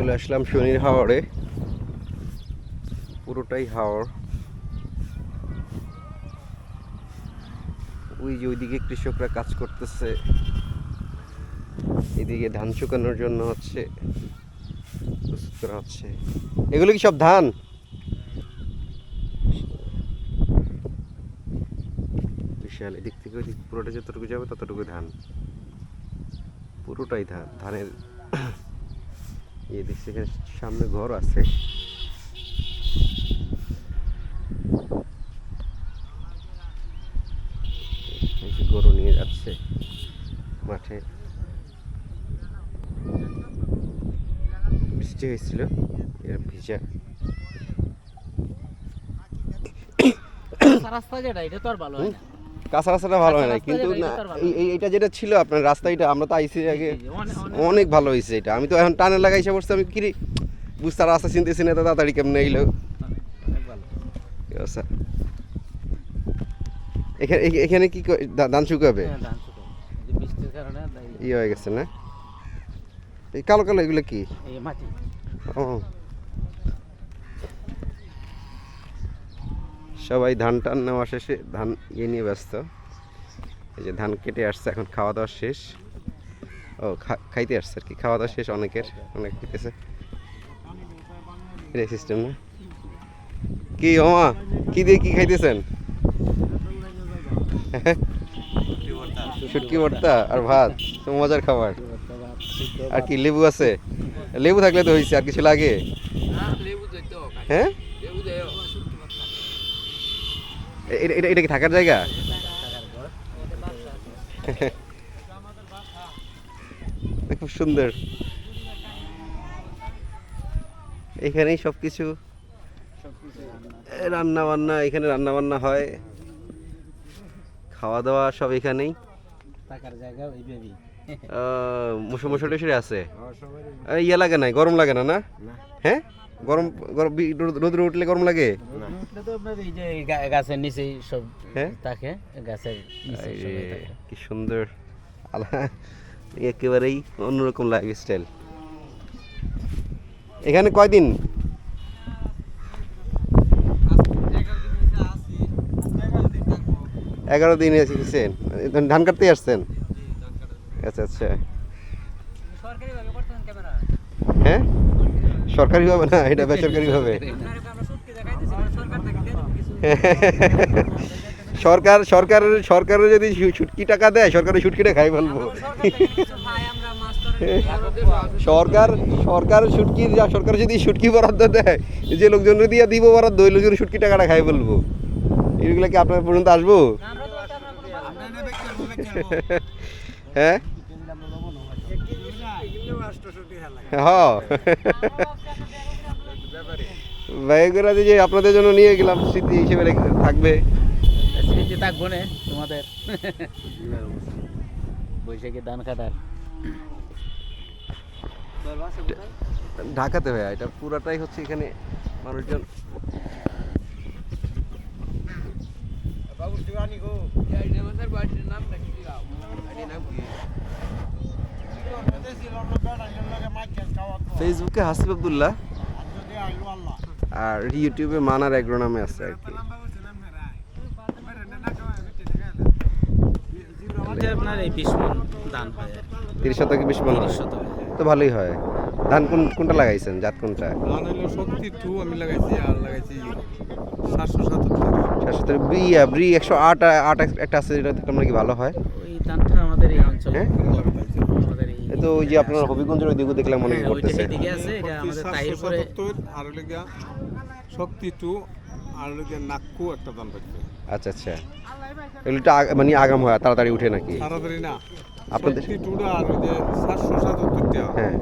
চলে আসলাম শনির হাওড়ে পুরোটাই হাওড় ওই যে ওইদিকে কৃষকরা কাজ করতেছে। এদিকে ধান শুকানোর জন্য হচ্ছে প্রস্তুত করা হচ্ছে। এগুলো কি সব ধান? বিশাল, এদিক থেকে ওইদিক পুরোটা যতটুকু যাবে ততটুকু ধান। পুরোটাই ধান, ধানের এই দেখছি এখানে সামনে ঘর আছে। গরু নিয়ে যাচ্ছে মাঠে। বৃষ্টি হয়েছিল এর ভিজা। রাস্তা যেটা এটা তো আর ভালো হয় না। কাঁচা রাস্তাটা ভালো হয় না কিন্তু এইটা যেটা ছিল আপনার রাস্তা এটা আমরা তো আইসি আগে অনেক- ভালো হয়েছে এটা। আমি তো এখন টানে লাগাইছে বসতে আমি কিরি বুঝতে রাস্তা চিনতেছি না তাড়াতাড়ি কেমনে এইলো অবস্থা? এখানে এখানে কি ধান শুকাবে হ্যাঁ, ধান শুকায়। এই যে বৃষ্টির কারণে এই- ই হয়ে গেছে না? এই কালো কালো এগুলো কি? মাটি। ও সবাই ধান টান নেওয়া শেষে ধান ইয়ে নিয়ে ব্যস্ত। এই যে ধান কেটে আসছে, এখন খাওয়া দাওয়া শেষ। ও খাইতে আসছে আর কি, খাওয়া দাওয়া শেষ, অনেকের, অনেক খেতেছে এটাই সিস্টেম না। কি ওমা কি দিয়ে কি খাইতেছেন? শুটকি ভর্তা আর ভাত মজার খাবার। আর কি, লেবু আছে? লেবু থাকলে তো হয়েছে আর কিছু লাগে? হ্যাঁ এ- এটা এটা- এটা কি থাকার জায়গা? খুব সুন্দর। এখানেই সব কিছু রান্না বান্না এখানে রান্না বান্না হয়। খাওয়া দাওয়া সব এখানেই। থাকার জায়গা মশো মশো টসরে আছে? ইয়ে লাগে নাই গরম লাগে না? না। হ্যাঁ? গরম গরম রোদে উঠলে গরম লাগে? গাছের নিচেই সব হ্যাঁ? থাকে গাছের। কি সুন্দর। আলা একেবারেই অন্যরকম লাইফ স্টাইল এখানে কয়দিন? এগারো দিন এসেছেন ধান কাটতে আসছেন? আচ্ছা আচ্ছা হ্যাঁ সরকারি হবে না? এটা বেসরকারি হবে সরকার সরকার সরকারের যদি ছুটকি টাকা দেয় সরকারের ছুটকিটা খাই ফেলব। সরকার সরকার ছুটকি সরকার যদি ছুটকি বরাদ্দ দেয় যে লোকজন দিয়ে দিব বরাদ্দ ওই লোকজন ছুটকি টাকাটা খাই ফেলব। এগুলো কি আপনার পর্যন্ত আসব? হ্যাঁ? হ্যাঁ। ভাইগুলা যে আপনাদের জন্য নিয়ে গেলাম স্মৃতি হিসেবে থাকবে। স্মৃতি থাকব না তোমাদের? বৈশাখী ধান কাটার। ঢাকাতে ভাইয়া এটা পুরাটাই হচ্ছে এখানে মানুষজন। ফেসবুকে হাসিব আবদুল্লাহ। আর ইউটিউবে মানার এগ্রো নামে আছে আর কি। হয় তিরিশ শতকে বিশ মন তো ভালোই হয়। ধান কোন কোনটা লাগাইছেন? জাত কোনটা? ধান হইল শক্তি টু আমি লাগাইছি আর লাগাইছি সাতশো সাতাত্তর। একশো আট আট একটা আছে যেটা নাকি ভালো হয়? ওই ধানটা আমাদের এই অঞ্চলে হ্যাঁ? আমাদের এই এই তো ওই যে আপনার হবিগঞ্জের ওইদিকে দেখলাম মনে হ্যাঁ, করতেছে সেদিকে আছে এটা আমাদের তাহিরপুরে আর শক্তি টু আর গিয়া নাক্কু একটা ধান পাইছে আচ্ছা আচ্ছা। এগুলো একটু মানে আগাম হয় তাড়াতাড়ি উঠে নাকি? তাড়াতাড়ি না। আপনাদের- শক্তি টুটা আর ওই যে সাতশো সাতাত্তরটা হ্যাঁ।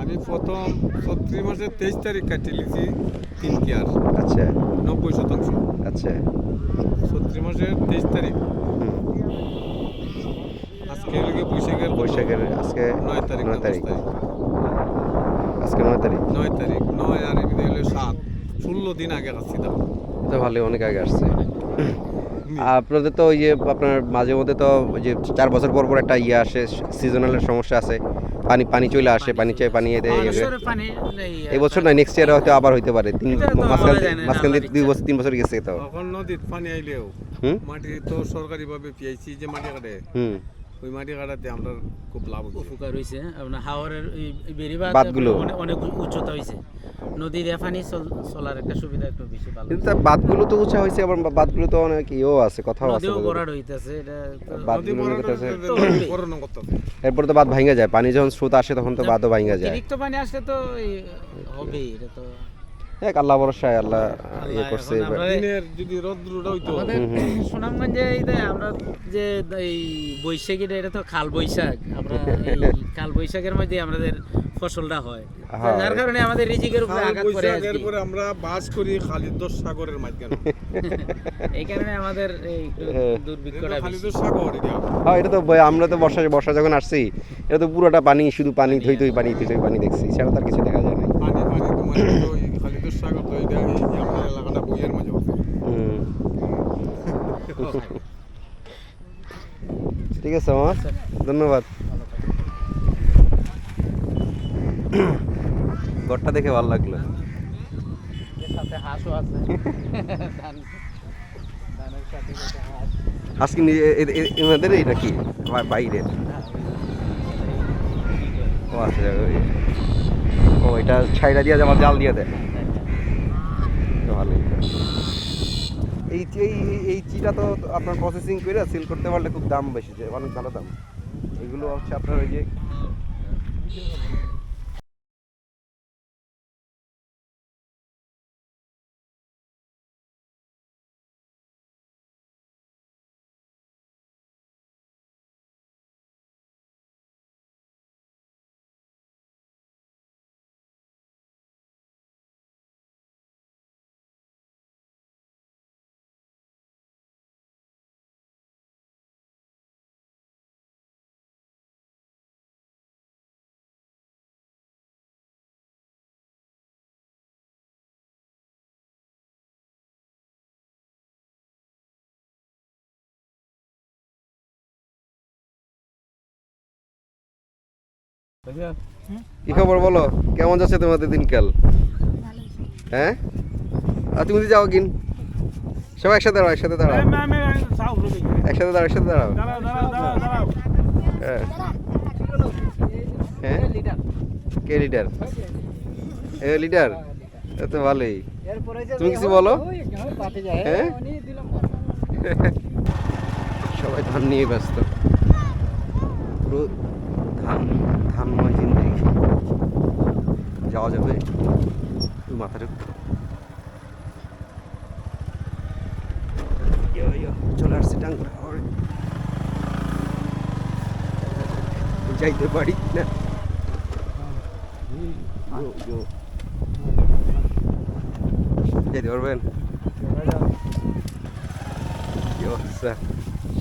আমি প্রথম ছত্রিশ মাসের তেইশ তারিখ কাটি লিখছি তিন কেয়ার। আচ্ছা। নব্বই শতাংশ। আচ্ছা। ছত্রিশ মাসের তেইশ তারিখ। আজকে হইল বৈশাখের বৈশাখের আজকে নয় তারিখ তারিখ। আজকে আর এমনি হইল সাত। ষোলো দিন আগে আসছি দাম তো ভালো অনেক আগে আসছে। আপনাদের তো ওই যে আপনার মাঝে মধ্যে তো যে চার বছর পর পর একটা ইয়ে আসে সিজনালের সমস্যা আছে। পানি পানি চলে আসে পানি চাই পানি এতে বছরে পানি এই, এই বছর না নেক্সট ইয়ার হয়তো আবার হইতে পারে। তিন মাঝখান মাঝখান দিয়ে দুই বছর তিন বছর গেছে তো। এখন নদীত পানি আইলেও। হুম? মাটি তো সরকারিভাবে পিআইসি যে মাটি কাটে। হুম। ওই মাটি কাটাতে আমরা খুব লাভ উপকার হয়েছে আপনার হাওরের অনেক অনেক উচ্চতা হয়েছে। নদীর পানি চলার একটা সুবিধা একটু বেশি ভালো। কিন্তু তো উঁচা হয়েছে আবার তো অনেক ইয়েও আছে কথাও আছে নদীও। বরাড হইতেছে এটা করোনা করতেছে এরপর তো বাঁধ ভাঙা যায় পানি যখন স্রোত আসে তখন তো বাঁধও ভাঙা যায়। অতিরিক্ত পানি আসলে তো হবেই এটা তো এক আল্লাহ ভরসায় আল্লাহ ইয়ে করছে যদি রৌদ্রটা হইতো। সুনামগঞ্জে এই আমরা যে এই এটা তো খাল বৈশাখ আমরা এই খাল বৈশাখের মধ্যে আমাদের ফসলটা হয়। যার কারণে আমাদের রিজিকের উপরে আঘাত করে বৈশাখ, এরপরে আমরা বাস করি সাগরের মাঝখানে। এই কারণে আমাদের এই হ্যাঁ। দুর্ভিক্ষটা সাগর হ্যাঁ এটা তো আমরা তো বর্ষা বর্ষা যখন আসছি এটা তো পুরোটা পানি শুধু পানি থই থই পানি থই থই পানি দেখছি। ছাড়া তার কিছু দেখা যায় না পানি পানি তোমার ঠিক আছে আমার ধন্যবাদ। ঘরটা দেখে ভালো লাগল। ও ও ছাইরা দিয়ে আমার জাল দিয়ে দেয়। এই এই এই- চিটা তো আপনার প্রসেসিং করে সেল করতে পারলে খুব দাম বেশি যায় অনেক ভালো দাম। এগুলো হচ্ছে আপনার ওই যে কি খবর বলো? কেমন যাচ্ছে তোমাদের দিনকাল? হ্যাঁ? আর তুমি যাও কিন সবাই একসাথে দাঁড়াও একসাথে দাঁড়াও। একসাথে দাঁড়াও একসাথে দাঁড়াও। হ্যাঁ। হ্যাঁ? কে লিডার এ লিডার তো ভালোই। তুমি কিছু বলো? হ্যাঁ? সবাই ধান নিয়ে ব্যস্ত। পুরো ধান ধানময় জিন্দিগি যাওয়া যাবে তুই ইয়ো, চলে আসছে টাঙ্গুরা যাইতে পারি না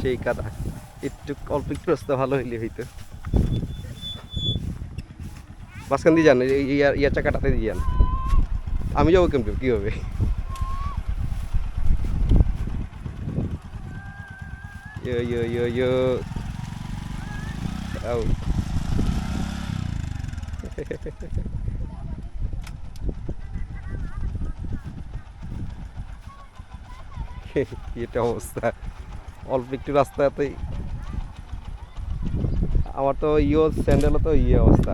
সেই কাদা। একটু অল্প একটু রাস্তা ভালো হইলে হইতো। মাঝখান দিয়ে যান এই ইয়ার ইয়ার চাকাটাতে দিয়ে যান আমি যাব কেমন কি হবে ইয়ো ইয়ো ইয়ো ইয়ো আউ কি একটা অবস্থা অল্প একটু রাস্তাতেই আমার তো ইও স্যান্ডেলও তো ইয়ে অবস্থা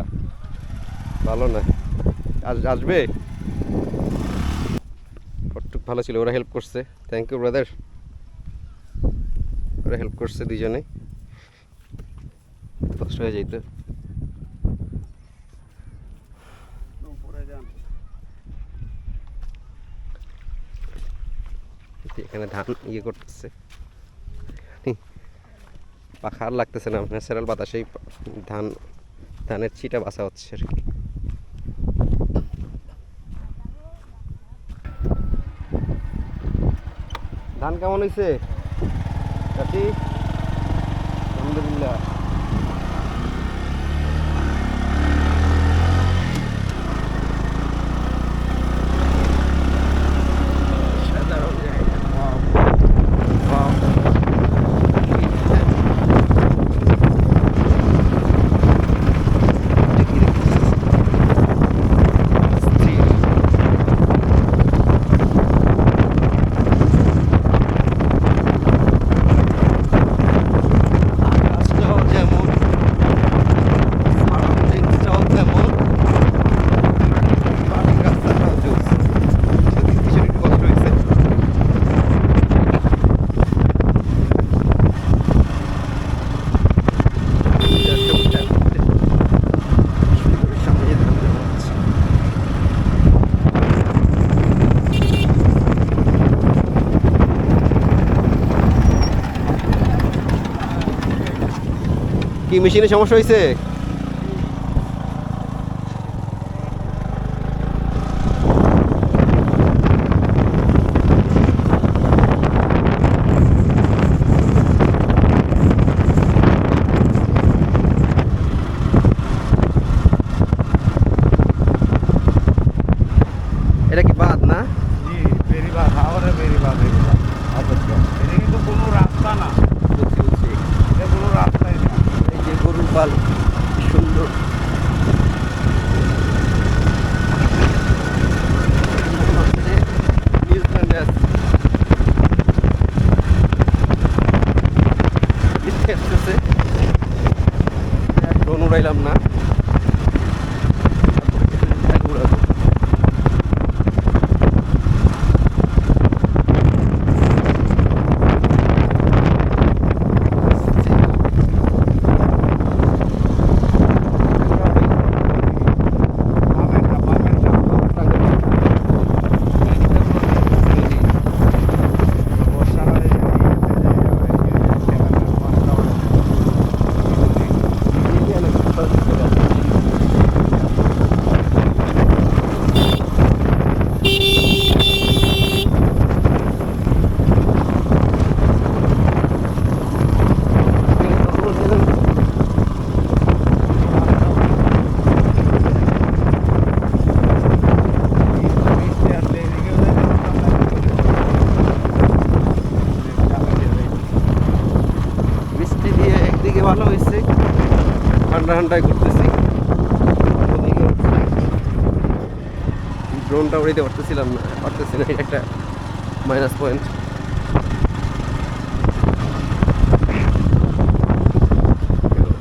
ভালো না। আস আসবে? কটুক ভালো ছিল, ওরা হেল্প করছে। থ্যাংক ইউ ব্রাদার ওরা হেল্প করছে দুজনে কষ্ট হয়ে যাইতো এখানে ধান ইয়ে করতেছে। পাখা আর লাগতেছে না, ন্যাচারাল বাতাসেই ধান, ধানের চিটা বাসা হচ্ছে আর কি। ধান কেমন হয়েছে কাটি আলহামদুলিল্লাহ। মেশিনে সমস্যা হয়েছে ঠান্ডা করতেছি। ড্রোনটা উড়িতে পারতেছিলাম না পারতেছি না একটা মাইনাস পয়েন্ট